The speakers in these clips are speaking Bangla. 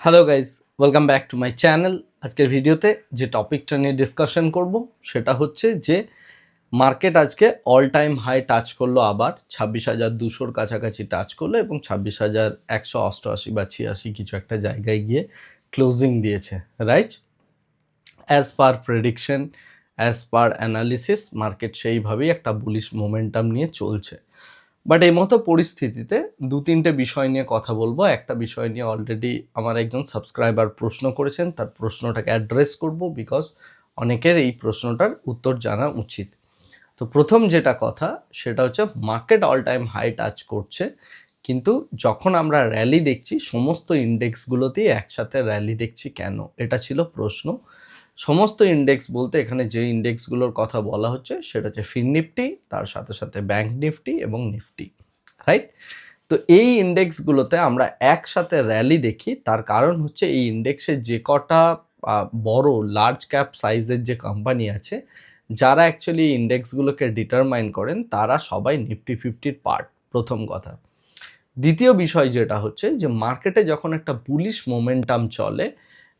Hello guys welcome back to my channel আজকের ভিডিওতে যে টপিকটা নিয়ে ডিসকাশন করব, সেটা হচ্ছে যে মার্কেট আজকে অল টাইম হাই টাচ করল আবার ছাব্বিশ হাজার দুশোর কাছাকাছি টাচ করল এবং ছাব্বিশ হাজার একশো অষ্টআশি বা ছিয়াশি কিছু একটা জায়গায় গিয়ে ক্লোজিং দিয়েছে right as per prediction as per analysis market সেইভাবেই একটা বুলিশ মোমেন্টাম নিয়ে চলছে। বাট এই মতো পরিস্থিতিতে দু তিনটে বিষয় নিয়ে কথা বলব। একটা বিষয় নিয়ে অলরেডি আমার একজন সাবস্ক্রাইবার প্রশ্ন করেছেন, তার প্রশ্নটাকে অ্যাড্রেস করব বিকজ অনেকের এই প্রশ্নটার উত্তর জানা উচিত। তো প্রথম যেটা কথা, সেটা হচ্ছে market all time high touch করছে। কিন্তু যখন আমরা র্যালি দেখছি, সমস্ত ইন্ডেক্সগুলোতেই একসাথে র্যালি দেখছি কেন? এটা ছিল প্রশ্ন। সমস্ত ইন্ডেক্স বলতে এখানে যে ইন্ডেক্সগুলোর কথা বলা হচ্ছে, সেটা হচ্ছে ফিন নিফটি, তার সাথে সাথে ব্যাংক নিফটি এবং নিফটি রাইট তো এই ইন্ডেক্সগুলোতে আমরা একসাথে র্যালি দেখি, তার কারণ হচ্ছে এই ইন্ডেক্সের যে কটা বড় লার্জ ক্যাপ সাইজের যে কোম্পানি আছে, যারা অ্যাকচুয়ালি ইন্ডেক্সগুলোকে ডিটারমাইন করেন, তারা সবাই নিফটি ফিফটির পার্ট প্রথম কথা। দ্বিতীয় বিষয় যেটা হচ্ছে যে মার্কেটে যখন একটা বুলিশ মোমেন্টাম চলে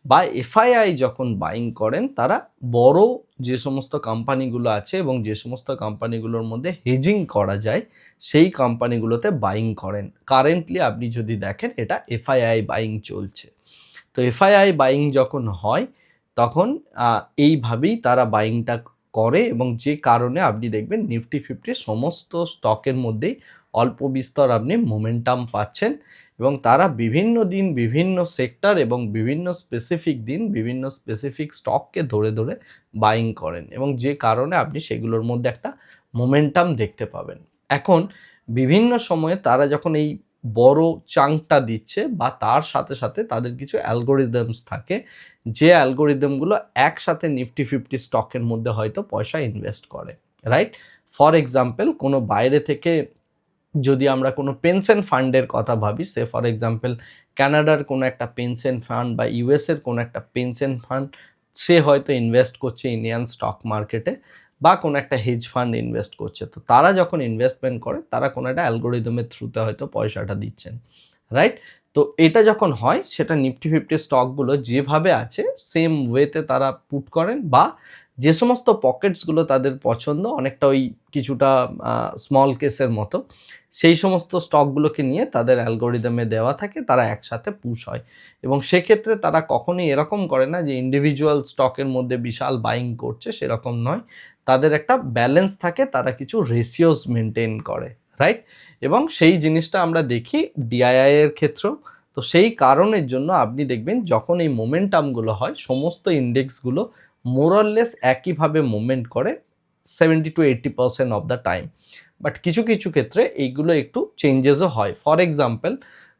বা এফআইআই যখন বাইং করেন, তারা বড় যে সমস্ত কোম্পানিগুলো আছে এবং যে সমস্ত কোম্পানিগুলোর মধ্যে হেজিং করা যায়, সেই কোম্পানিগুলোতে বাইং করেন। কারেন্টলি আপনি যদি দেখেন, এটা এফআইআই বাইং চলছে। তো এফআইআই বাইং যখন হয়, তখন এইভাবেই তারা বাইংটা করে এবং যে কারণে আপনি দেখবেন নিফটি ফিফটির সমস্ত স্টকের মধ্যেই অল্প বিস্তর আপনি মোমেন্টাম পাচ্ছেন এবং তারা বিভিন্ন দিন বিভিন্ন সেক্টর এবং বিভিন্ন স্পেসিফিক দিন বিভিন্ন স্পেসিফিক স্টককে ধরে ধরে বাইং করেন এবং যে কারণে আপনি সেগুলোর মধ্যে একটা মোমেন্টাম দেখতে পাবেন। এখন বিভিন্ন সময়ে তারা যখন এই বড় চাংটা দিচ্ছে বা তার সাথে সাথে তাদের কিছু অ্যালগোরিদমস থাকে, যে অ্যালগোরিদমগুলো একসাথে নিফটি ফিফটি স্টকের মধ্যে হয়তো পয়সা ইনভেস্ট করে রাইট ফর এক্সাম্পল কোনো বাইরে থেকে যদি আমরা কোনো পেনশন ফান্ডের কথা ভাবি সে ফর এক্সাম্পল কানাডার কোনো একটা পেনশন ফান্ড বা ইউএসের কোনো একটা পেনশন ফান্ড সে হয়তো ইনভেস্ট করছে ইন্ডিয়ান স্টক মার্কেটে বা কোনো একটা হেজ ফান্ড ইনভেস্ট করছে। তো তারা যখন ইনভেস্টমেন্ট করে, তারা কোনো একটা অ্যালগোরিদমের থ্রুতে হয়তো পয়সাটা দিচ্ছেন রাইট তো এটা যখন হয়, সেটা নিফটি ফিফটি স্টকগুলো যেভাবে আছে সেম ওয়েতে তারা পুট করেন বা যে সমস্ত পকেটসগুলো তাদের পছন্দ, অনেকটা ওই কিছুটা স্মল কেসের মতো, সেই সমস্ত স্টকগুলোকে নিয়ে তাদের অ্যালগোরিদমে দেওয়া থাকে, তারা একসাথে পুশ হয়। এবং সেক্ষেত্রে তারা কখনোই এরকম করে না যে ইন্ডিভিজুয়াল স্টকের মধ্যে বিশাল বাইং করছে, সেরকম নয়। তাদের একটা ব্যালেন্স থাকে, তারা কিছু রেশিওস মেনটেন করে রাইট এবং সেই জিনিসটা আমরা দেখি ডিআইআই এর ক্ষেত্রেও। তো সেই কারণের জন্য আপনি দেখবেন যখন এই মোমেন্টামগুলো হয়, সমস্ত ইন্ডেক্সগুলো মোরাললেস একইভাবে মুভমেন্ট করে seventy to eighty percent of the time but কিছু কিছু ক্ষেত্রে এইগুলো একটু চেঞ্জেসও হয়। ফর এক্সাম্পল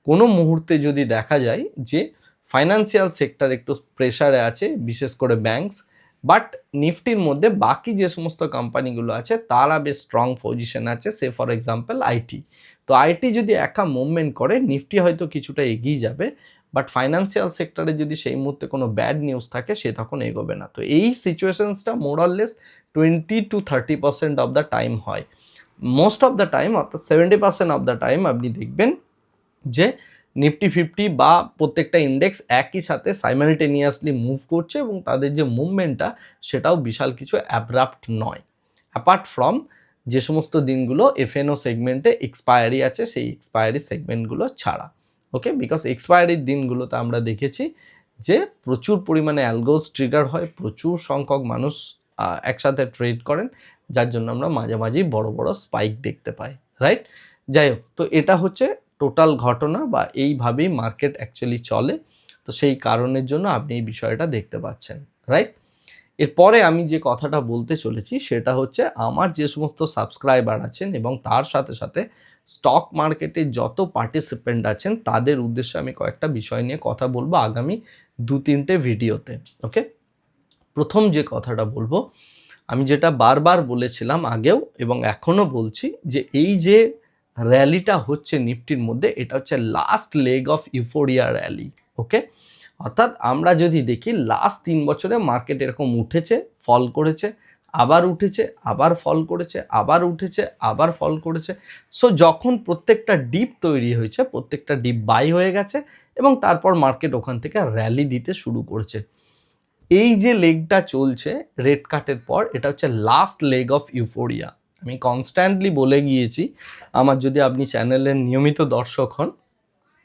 কোনো মুহূর্তে যদি দেখা যায় যে ফাইন্যান্সিয়াল সেক্টর একটু প্রেশারে আছে, বিশেষ করে ব্যাংকস বাট নিফটির মধ্যে বাকি যে সমস্ত কোম্পানিগুলো আছে, তারা বেশ স্ট্রং পজিশন আছে। সে ফর এক্সাম্পল আইটি তো আইটি যদি একা মুভমেন্ট করে, নিফটি হয়তো কিছুটা এগিয়ে যাবে বাট ফাইন্যান্সিয়াল সেক্টরে যদি সেই মুহূর্তে কোনো ব্যাড নিউজ থাকে, সে তখন এগোবে না। তো এই সিচুয়েশনসটা more or less twenty to thirty percent of the time হয়। মোস্ট অফ দ্য টাইম অর্থাৎ seventy percent of the time আপনি দেখবেন যে নিফটি, ফিফটি বা প্রত্যেকটা ইন্ডেক্স একই সাথে সাইমালটেনিয়াসলি মুভ করছে এবং তাদের যে মুভমেন্টটা সেটাও বিশাল কিছু অ্যাব্রাপ্ট নয়। অ্যাপার্ট ফ্রম যে সমস্ত দিনগুলো এফএনও সেগমেন্টে এক্সপায়ারি আছে, সেই এক্সপায়ারি সেগমেন্টগুলো ছাড়া ওকে বিকজ এক্সপায়ারির দিনগুলোতে আমরা দেখেছি যে প্রচুর পরিমাণে অ্যালগোজ ট্রিগার হয়, প্রচুর সংখ্যক মানুষ একসাথে ট্রেড করেন, যার জন্য আমরা মাঝে মাঝেই বড় বড় স্পাইক দেখতে পাই রাইট যাই হোক, তো এটা হচ্ছে টোটাল ঘটনা বা এইভাবেই মার্কেট অ্যাকচুয়ালি চলে, তো সেই কারণের জন্য আপনি এই বিষয়টা দেখতে পাচ্ছেন রাইট এরপরে আমি যে কথাটা বলতে চলেছি সেটা হচ্ছে আমার যে সমস্ত সাবস্ক্রাইবার আছেন এবং তার সাথে সাথে স্টক মার্কেটে যত পার্টিসিপেন্ট আছেন, তাদের উদ্দেশ্যে আমি কয়েকটা বিষয় নিয়ে কথা বলব আগামী দু তিনটে ভিডিওতে ওকে প্রথম যে কথাটা বলব, আমি যেটা বারবার বলেছিলাম আগেও এবং এখনও বলছি যে এই যে র্যালিটা হচ্ছে নিফটির মধ্যে, এটা হচ্ছে last leg of euphoria rally okay অর্থাৎ আমরা যদি দেখি লাস্ট তিন বছরে মার্কেট এরকম উঠেছে ফল করেছে, আবার উঠেছে, আবার ফল করেছে, আবার উঠেছে, আবার ফল করেছে। সো যখন প্রত্যেকটা ডিপ তৈরি হয়েছে, প্রত্যেকটা ডিপ বাই হয়ে গেছে এবং তারপর মার্কেট ওখান থেকে র্যালি দিতে শুরু করেছে। এই যে লেগটা চলছে রেড কাটের পর, এটা হচ্ছে লাস্ট লেগ অফ ইউফোরিয়া আমি কনস্ট্যান্টলি বলে গিয়েছি, আমার যদি আপনি চ্যানেলের নিয়মিত দর্শক হন,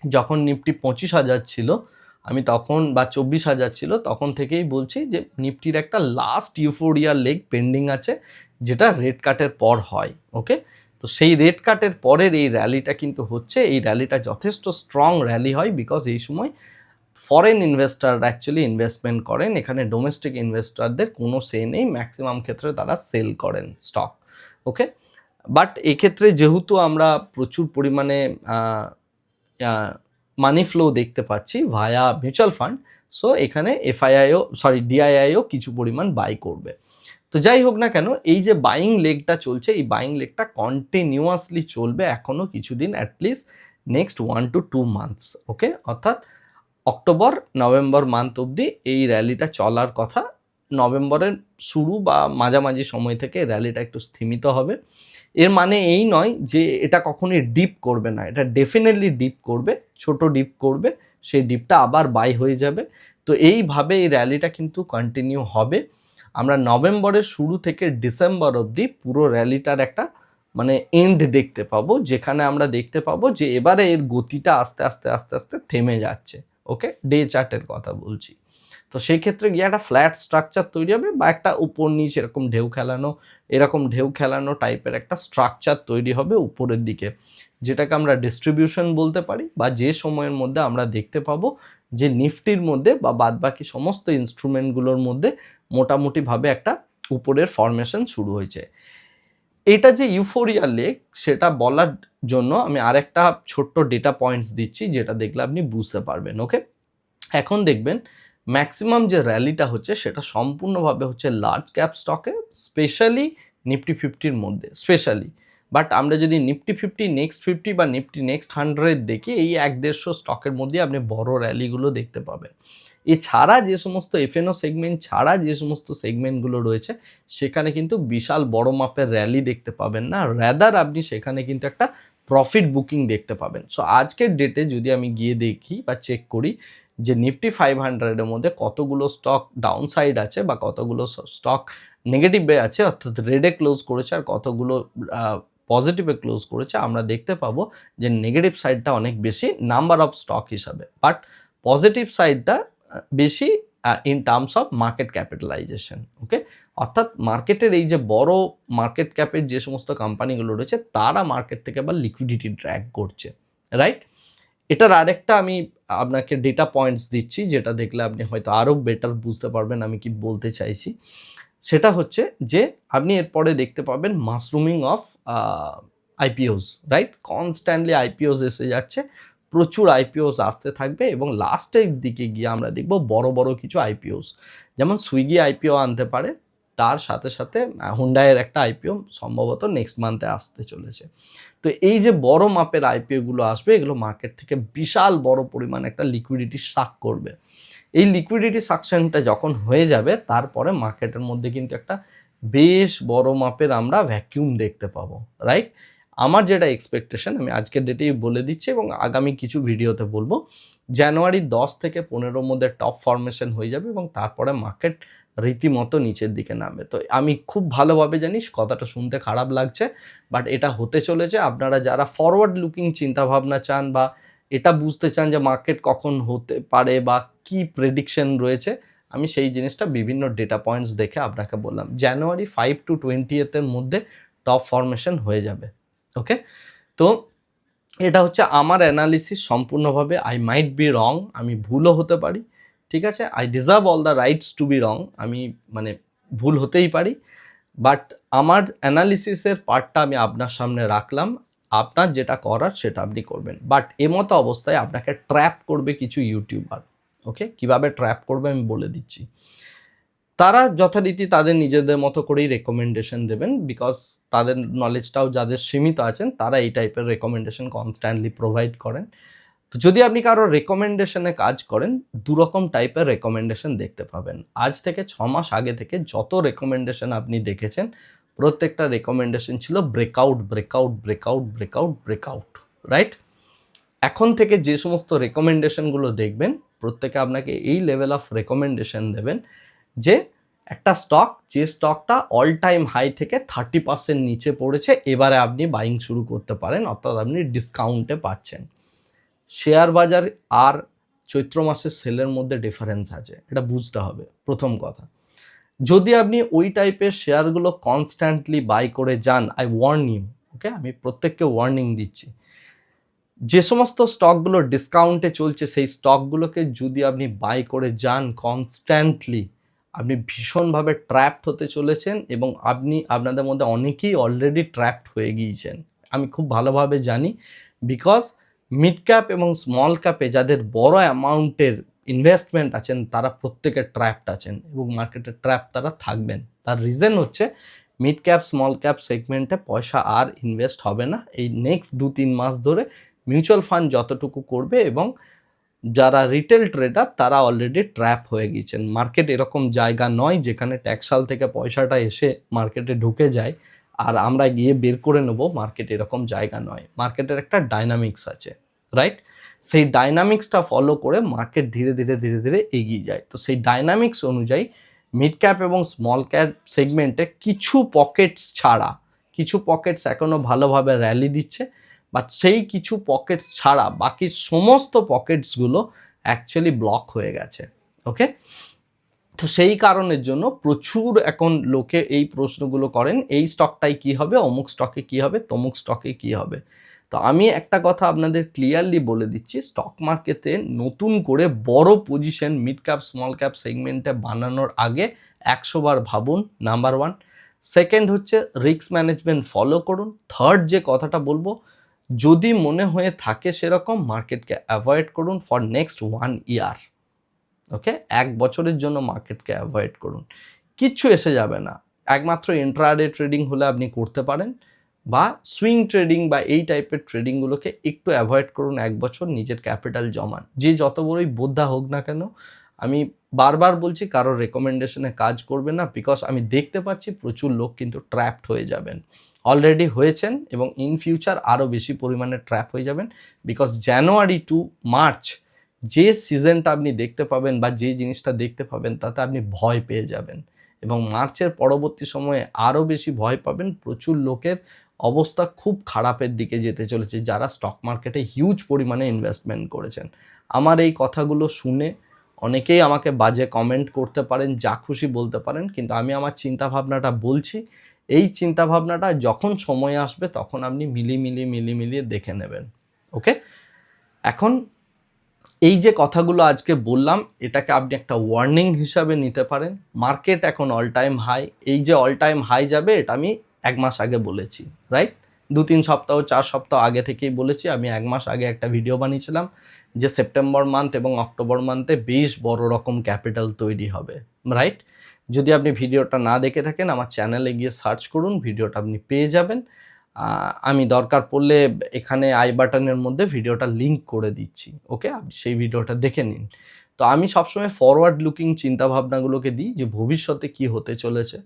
যখন নিফটি পঁচিশ হাজার ছিল আমি তখন বা চব্বিশ হাজার ছিল, তখন থেকেই বলছি যে নিফটির একটা লাস্ট ইউফোরিয়া লেগ পেন্ডিং আছে, যেটা রেড কাটের পর হয় ওকে তো সেই রেড কাটের পরের এই র্যালিটা কিন্তু হচ্ছে, এই র্যালিটা যথেষ্ট স্ট্রং র্যালি হয় বিকজ এই সময় ফরেন ইনভেস্টার অ্যাকচুয়ালি ইনভেস্টমেন্ট করেন, এখানে ডোমেস্টিক ইনভেস্টারদের কোনো সে নেই ম্যাক্সিমাম ক্ষেত্রে তারা সেল করেন স্টক ওকে বাট এক্ষেত্রে যেহেতু আমরা প্রচুর পরিমাণে মানি ফ্লো দেখতে পাচ্ছি ভায়া মিউচুয়াল ফান্ড সো এখানে এফআইআইও সরি ডিআইআইও কিছু পরিমাণ বাই করবে। তো যাই হোক না কেন, এই যে বাইং লেগটা চলছে, এই বাইং লেগটা কন্টিনিউয়াসলি চলবে এখনও কিছুদিন at least next one two two months okay অর্থাৎ অক্টোবর, নভেম্বর মান্থ অবধি এই র্যালিটা চলার কথা। নভেম্বরের শুরু বা মাঝামাঝি সময় থেকে র্যালিটা একটু স্থিমিত হবে। এর মানে এই নয় যে এটা কখনোই ডিপ করবে না, এটা ডেফিনেটলি ডিপ করবে। ছোট ডিপ করবে, সেই ডিপটা আবার বাই হয়ে যাবে। তো এইভাবে এই র্যালিটা কিন্তু কন্টিনিউ হবে। আমরা নভেম্বরের শুরু থেকে ডিসেম্বর অবধি পুরো র্যালিটার একটা মানে এন্ড দেখতে পাবো, যেখানে আমরা দেখতে পাবো যে এবারে এর গতিটা আস্তে আস্তে আস্তে আস্তে থেমে যাচ্ছে। ওকে ডে চার্টের কথা বলছি। তো সেই ক্ষেত্রে গিয়ে একটা ফ্ল্যাট স্ট্রাকচার তৈরি হবে বা একটা উপর নিচ এরকম ঢেউ খেলানো, এরকম ঢেউ খেলানো টাইপের একটা স্ট্রাকচার তৈরি হবে উপরের দিকে। যেটাকে আমরা ডিস্ট্রিবিউশন বলতে পারি বা যে সময়ের মধ্যে আমরা দেখতে পাবো যে নিফটির মধ্যে বা বাদবাকি সমস্ত ইনস্ট্রুমেন্টগুলোর মধ্যে মোটামুটিভাবে একটা উপরের ফরমেশন শুরু হয়েছে। এটা যে ইউফোরিয়া লেক সেটা বলার জন্য আমি আরেকটা ছোট্ট ডেটা পয়েন্টস দিচ্ছি যেটা দেখলে আপনি বুঝতে পারবেন ওকে এখন দেখবেন ম্যাক্সিমাম যে র্যালিটা হচ্ছে সেটা সম্পূর্ণভাবে হচ্ছে লার্জ ক্যাপ স্টকে স্পেশালি নিফটি ফিফটির মধ্যে স্পেশালি বাট আমরা যদি নিফটি ফিফটি, নেক্সট ফিফটি বা নিফটি নেক্সট হান্ড্রেড দেখি, এই এক দেড়শো স্টকের মধ্যে আপনি বড় র্যালিগুলো দেখতে পাবেন। এছাড়া যে সমস্ত এফএনও সেগমেন্ট ছাড়া যে সমস্ত সেগমেন্টগুলো রয়েছে, সেখানে কিন্তু বিশাল বড় মাপের র্যালি দেখতে পাবেন না। র্যাদার আপনি সেখানে কিন্তু একটা প্রফিট বুকিং দেখতে পাবেন। সো আজকের ডেটে যদি আমি গিয়ে দেখি বা চেক করি যে নিফটি ফাইভ হান্ড্রেডের মধ্যে কতগুলো স্টক ডাউন সাইড আছে বা কতগুলো স্টক নেগেটিভে আছে, অর্থাৎ রেডে ক্লোজ করেছে আর কতগুলো পজিটিভে ক্লোজ করেছে, আমরা দেখতে পাবো যে নেগেটিভ সাইডটা অনেক বেশি নাম্বার অফ স্টক হিসাবে। বাট পজিটিভ সাইডটা বেশি in terms of market capitalisation okay অর্থাৎ মার্কেটের এই যে বড় মার্কেট ক্যাপের যে সমস্ত কোম্পানিগুলো রয়েছে, তারা মার্কেট থেকে আবার লিকুইডিটি ড্র্যাগ করছে রাইট এটার আরেকটা আমি আপনাকে ডেটা পয়েন্টস দিচ্ছি, যেটা দেখলে আপনি হয়তো আরও বেটার বুঝতে পারবেন, আমি কি বলতে চাইছি। সেটা হচ্ছে যে আপনি এরপরে দেখতে পাবেন mushrooming of IPOs right constantly IPOs এসে যাচ্ছে, প্রচুর আইপিওস আসতে থাকবে এবং লাস্টের দিকে গিয়ে আমরা দেখব বড় বড় কিছু আইপিওস যেমন সুইগি আইপিও আনতে পারে তার সাথে সাথে হুন্ডাইয়ের একটা আইপিও সম্ভবত নেক্সট মান্থে আসতে চলেছে। তো এই যে বড় মাপের আইপিওগুলো আসবে, এগুলো মার্কেট থেকে বিশাল বড় পরিমাণ একটা লিকুইডিটি সাক করবে। এই লিকুইডিটি সাকশনটা যখন হয়ে যাবে, তারপরে মার্কেটের মধ্যে কিন্তু একটা বেশ বড় মাপের আমরা ভ্যাকিউম দেখতে পাবো রাইট আমার যেটা এক্সপেকটেশন আমি আজকের ডেটেই বলে দিচ্ছি এবং আগামী কিছু ভিডিওতে বলব জানুয়ারি দশ থেকে পনেরোর মধ্যে টপ ফরমেশন হয়ে যাবে এবং তারপরে মার্কেট রীতিমতো নিচের দিকে নামবে। তো আমি খুব ভালোভাবে জানিস কথাটা শুনতে খারাপ লাগছে বাট এটা হতে চলেছে। আপনারা যারা ফরওয়ার্ড লুকিং চিন্তাভাবনা চান বা এটা বুঝতে চান যে মার্কেট কখন হতে পারে বা কি প্রেডিকশন রয়েছে, আমি সেই জিনিসটা বিভিন্ন ডেটা পয়েন্টস দেখে আপনাকে বললাম। জানুয়ারি ফাইভ টু টোয়েন্টিয়েথের মধ্যে টপ ফরমেশন হয়ে যাবে। ওকে তো এটা হচ্ছে আমার অ্যানালিসিস সম্পূর্ণভাবে আই মাইট বি রং আমি ভুলও হতে পারি। ঠিক আছে? I deserve all the rights to be wrong আমি মানে ভুল হতেই পারি। বাট আমার অ্যানালিসিসের পার্টটা আমি আপনার সামনে রাখলাম। আপনার যেটা করার সেটা আপনি করবেন। বাট এমতো অবস্থায় আপনাকে ট্র্যাপ করবে কিছু ইউটিউবার ওকে কীভাবে ট্র্যাপ করবে আমি বলে দিচ্ছি। তারা যথারীতি তাদের নিজেদের মতো করেই রেকমেন্ডেশন দেবেন বিকজ তাদের নলেজটাও যাদের সীমিত আছেন, তারা এই টাইপের রেকমেন্ডেশন কনস্ট্যান্টলি প্রোভাইড করেন। তো যদি আপনি কারও রেকমেন্ডেশনে কাজ করেন দু রকম টাইপের রেকমেন্ডেশন দেখতে পাবেন। আজ থেকে ছ মাস আগে থেকে যত রেকমেন্ডেশন আপনি দেখেছেন, প্রত্যেকটা রেকমেন্ডেশন ছিল breakout breakout breakout breakout breakout right এখন থেকে যে সমস্ত রেকমেন্ডেশনগুলো দেখবেন, প্রত্যেকে আপনাকে এই লেভেল অফ রেকমেন্ডেশন দেবেন যে একটা স্টক যে স্টকটা অল টাইম হাই থেকে থার্টি পার্সেন্ট নিচে পড়েছে, এবারে আপনি বাইং শুরু করতে পারেন, অর্থাৎ আপনি ডিসকাউন্টে পাচ্ছেন। শেয়ার বাজার আর চৈত্র মাসের সেলের মধ্যে ডিফারেন্স আছে। এটা বুঝতে হবে, প্রথম কথা। যদি আপনি ওই টাইপের শেয়ারগুলো কনস্ট্যান্টলি বাই করে যান আই ওয়ার্ন ইউ ওকে আমি প্রত্যেককে ওয়ার্নিং দিচ্ছি। যে সমস্ত স্টকগুলো ডিসকাউন্টে চলছে, সেই স্টকগুলোকে যদি আপনি বাই করে যান কনস্ট্যান্টলি আপনি ভীষণভাবে ট্র্যাপড হতে চলেছেন এবং আপনি, আপনাদের মধ্যে অনেকেই অলরেডি ট্র্যাপড হয়ে গিয়েছেন। আমি খুব ভালোভাবে জানি বিকজ মিড ক্যাপ এবং স্মল ক্যাপে যাদের বড় অ্যামাউন্টের ইনভেস্টমেন্ট আছেন, তারা প্রত্যেকে ট্র্যাপড আছেন এবং মার্কেটে ট্র্যাপ তারা থাকবেন। তার রিজন হচ্ছে মিড ক্যাপ স্মল ক্যাপ সেগমেন্টে পয়সা আর ইনভেস্ট হবে না। এই নেক্সট দু তিন মাস ধরে মিউচুয়াল ফান্ড যতটুকু করবে এবং যারা রিটেল ট্রেডার তারা অলরেডি ট্র্যাপ হয়ে গিয়েছেন। মার্কেট এরকম জায়গা নয় যেখানে ট্যাক্সাল থেকে পয়সাটা এসে মার্কেটে ঢুকে যায়। আর আমরা গিয়ে বের করে নেব মার্কেট এরকম জায়গা নয়। মার্কেটের একটা ডাইনামিক্স আছে রাইট সেই ডাইনামিক্সটা ফলো করে মার্কেট ধীরে ধীরে ধীরে ধীরে এগিয়ে যায়। তো সেই ডাইনামিক্স অনুযায়ী মিড ক্যাপ এবং স্মল ক্যাপ সেগমেন্টে কিছু পকেটস ছাড়া, কিছু পকেটস এখনও ভালোভাবে র্যালি দিচ্ছে বাট সেই কিছু পকেটস ছাড়া বাকি সমস্ত পকেটসগুলো অ্যাকচুয়ালি ব্লক হয়ে গেছে ওকে তো সেই কারণের জন্য প্রচুর এখন লোকে এই প্রশ্নগুলো করেন, এই স্টকটাই কি হবে, অমুক স্টকে কি হবে, তমুক স্টকে কি হবে? তো আমি একটা কথা আপনাদের ক্লিয়ারলি বলে দিচ্ছি স্টক মার্কেটে নতুন করে বড় position mid cap small cap সেগমেন্টে বানানোর আগে একশো বার ভাবুন নাম্বার ওয়ান সেকেন্ড হচ্ছে রিস্ক ম্যানেজমেন্ট ফলো করুন। থার্ড যে কথাটা বলব, যদি মনে হয়ে থাকে সেরকম মার্কেটকে অ্যাভয়েড করুন for next one year okay এক বছরের জন্য মার্কেটকে অ্যাভয়েড করুন। কিচ্ছু এসে যাবে না। একমাত্র ইন্ট্রাডে ট্রেডিং হলে আপনি করতে পারেন বা সুইং ট্রেডিং বা এই টাইপের ট্রেডিংগুলোকে একটু অ্যাভয়েড করুন এক বছর, নিজের ক্যাপিটাল জমান। যে যত বড়ই বোদ্ধা হোক না কেন, আমি বারবার বলছি কারোর রেকমেন্ডেশনে কাজ করবে না বিকজ আমি দেখতে পাচ্ছি প্রচুর লোক কিন্তু ট্র্যাপড হয়ে যাবেন। অলরেডি হয়েছেন এবং ইন ফিউচার আরও বেশি পরিমাণে ট্র্যাপ হয়ে যাবেন বিকজ জানুয়ারি টু মার্চ যে সিজনটা আপনি দেখতে পাবেন বা যে জিনিসটা দেখতে পাবেন, তাতে আপনি ভয় পেয়ে যাবেন। এবং মার্চের পরবর্তী সময়ে আরও বেশি ভয় পাবেন। প্রচুর লোকের অবস্থা খুব খারাপের দিকে যেতে চলেছে, যারা স্টক মার্কেটে হিউজ পরিমাণে ইনভেস্টমেন্ট করেছেন। আমার এই কথাগুলো শুনে অনেকেই আমাকে বাজে কমেন্ট করতে পারেন, যা খুশি বলতে পারেন, কিন্তু আমি আমার চিন্তা ভাবনাটা বলছি। এই চিন্তা ভাবনাটা যখন সময় আসবে, তখন আপনি মিলি মিলিয়ে মিলি মিলিয়ে দেখে নেবেন। ওকে এখন এই যে কথাগুলো আজকে বললাম, এটাকে আপনি একটা ওয়ার্নিং হিসাবে নিতে পারেন। মার্কেট এখন অল টাইম হাই এই যে অল টাইম হাই যাবে, এটা আমি এক মাস আগে বলেছি রাইট দু, তিন সপ্তাহ, চার সপ্তাহ আগে থেকেই বলেছি, আমি এক মাস আগে একটা ভিডিও বানিয়েছিলাম যে সেপ্টেম্বর মান্থ এবং অক্টোবর মান্থে বেশ বড় রকম ক্যাপিটাল তৈরি হবে রাইট যদি আপনি ভিডিওটা না দেখে থাকেন, আমার চ্যানেলে গিয়ে সার্চ করুন ভিডিওটা আপনি পেয়ে যাবেন। আমি দরকার পড়লে এখানে আই বাটনের মধ্যে ভিডিওটা লিঙ্ক করে দিচ্ছি ওকে সেই ভিডিওটা দেখে নিন। তো আমি সবসময় ফরওয়ার্ড লুকিং চিন্তাভাবনাগুলোকে দিই যে ভবিষ্যতে কি হতে চলেছে।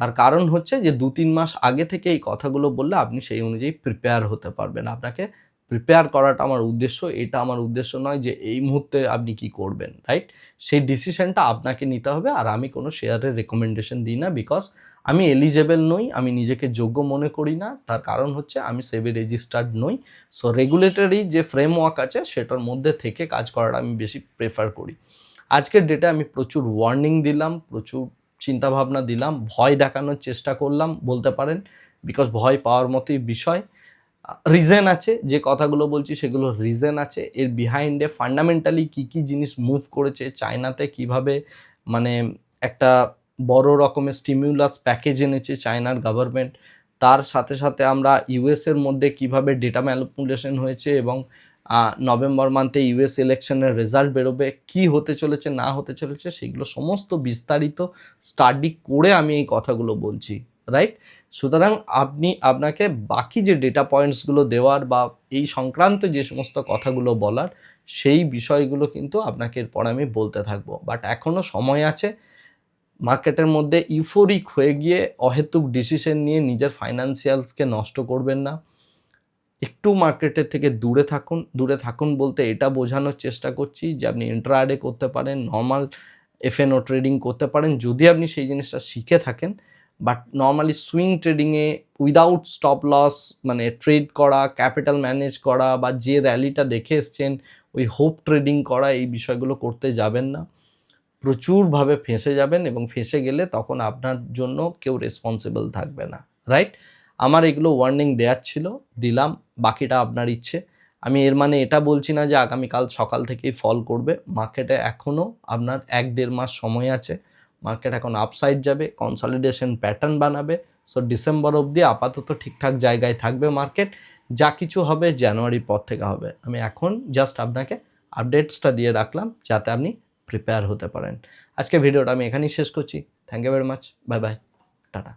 তার কারণ হচ্ছে যে দু তিন মাস আগে থেকে এই কথাগুলো বললে আপনি সেই অনুযায়ী প্রিপেয়ার হতে পারবেন। আপনাকে প্রিপেয়ার করাটা আমার উদ্দেশ্য, এটা আমার উদ্দেশ্য নয় যে এই মুহূর্তে আপনি কি করবেন রাইট সেই ডিসিশনটা আপনাকে নিতে হবে আর আমি কোনো শেয়ারের রেকমেন্ডেশন দিই না বিকজ আমি এলিজেবেল নই, আমি নিজেকে যোগ্য মনে করি না, তার কারণ হচ্ছে আমি সেভি রেজিস্টার্ড নই। সো রেগুলেটরি যে ফ্রেমওয়ার্ক আছে, সেটার মধ্যে থেকে কাজ করাটা আমি বেশি প্রেফার করি। আজকের ডেটে আমি প্রচুর ওয়ার্নিং দিলাম, প্রচুর চিন্তাভাবনা দিলাম, ভয় দেখানোর চেষ্টা করলাম, বলতে পারেন বিকজ ভয় পাওয়ার মতোই বিষয়। রিজেন আছে, যে কথাগুলো বলছি সেগুলো রিজেন আছে। এর বিহাইন্ডে ফান্ডামেন্টালি কী কী জিনিস মুভ করেছে, চায়নাতে কীভাবে মানে একটা বড় রকমের স্টিমিউলাস প্যাকেজ এনেছে চায়নার গভর্নমেন্ট তার সাথে সাথে আমরা ইউএসের মধ্যে কীভাবে ডেটা ম্যালপুলেশন হয়েছে এবং নভেম্বর মান্থে ইউএস ইলেকশনের রেজাল্ট বেরোবে, কি হতে চলেছে, না হতে চলেছে, সেগুলো সমস্ত বিস্তারিত স্টাডি করে আমি এই কথাগুলো বলছি রাইট সুতরাং আপনি, আপনাকে বাকি যে ডেটা পয়েন্টসগুলো দেওয়ার বা এই সংক্রান্ত যে সমস্ত কথাগুলো বলার, সেই বিষয়গুলো কিন্তু আপনাকে এরপর আমি বলতে থাকব। বাট এখনও সময় আছে মার্কেটের মধ্যে ইউফোরিক হয়ে গিয়ে অহেতুক ডিসিশন নিয়ে নিজের ফাইন্যান্সিয়ালসকে নষ্ট করবেন না। একটু মার্কেটের থেকে দূরে থাকুন। দূরে থাকুন বলতে এটা বোঝানোর চেষ্টা করছি যে আপনি ইন্ট্রাডে করতে পারেন নর্মাল এফএনও ট্রেডিং করতে পারেন। যদি আপনি সেই জিনিসটা শিখে থাকেন বাট নর্মালি সুইং ট্রেডিংয়ে উইদাউট স্টপ লস মানে ট্রেড করা ক্যাপিটাল ম্যানেজ করা বা যে র্যালিটা দেখে এসছেন, ওই হোপ ট্রেডিং করা, এই বিষয়গুলো করতে যাবেন না। প্রচুরভাবে ফেঁসে যাবেন এবং ফেঁসে গেলে তখন আপনার জন্য কেউ রেসপন্সিবল থাকবে না রাইট আমার এগুলো ওয়ার্নিং দেওয়ার ছিল, দিলাম, বাকিটা আপনার ইচ্ছে। আমি এর মানে এটা বলছি না যে আগামীকাল সকাল থেকেই ফল করবে। মার্কেটে এখনও আপনার এক দেড় মাস সময় আছে। মার্কেট এখন আপসাইড যাবে কনসলিডেশন প্যাটার্ন বানাবে। সো ডিসেম্বর অবধি আপাতত ঠিকঠাক জায়গায় থাকবে মার্কেট যা কিছু হবে জানুয়ারির পর থেকে হবে। আমি এখন জাস্ট আপনাকে আপডেটসটা দিয়ে রাখলাম, যাতে আপনি প্রিপেয়ার হতে পারেন। আজকে ভিডিওটা আমি এখানেই শেষ করছি। Thank you very much bye bye tata.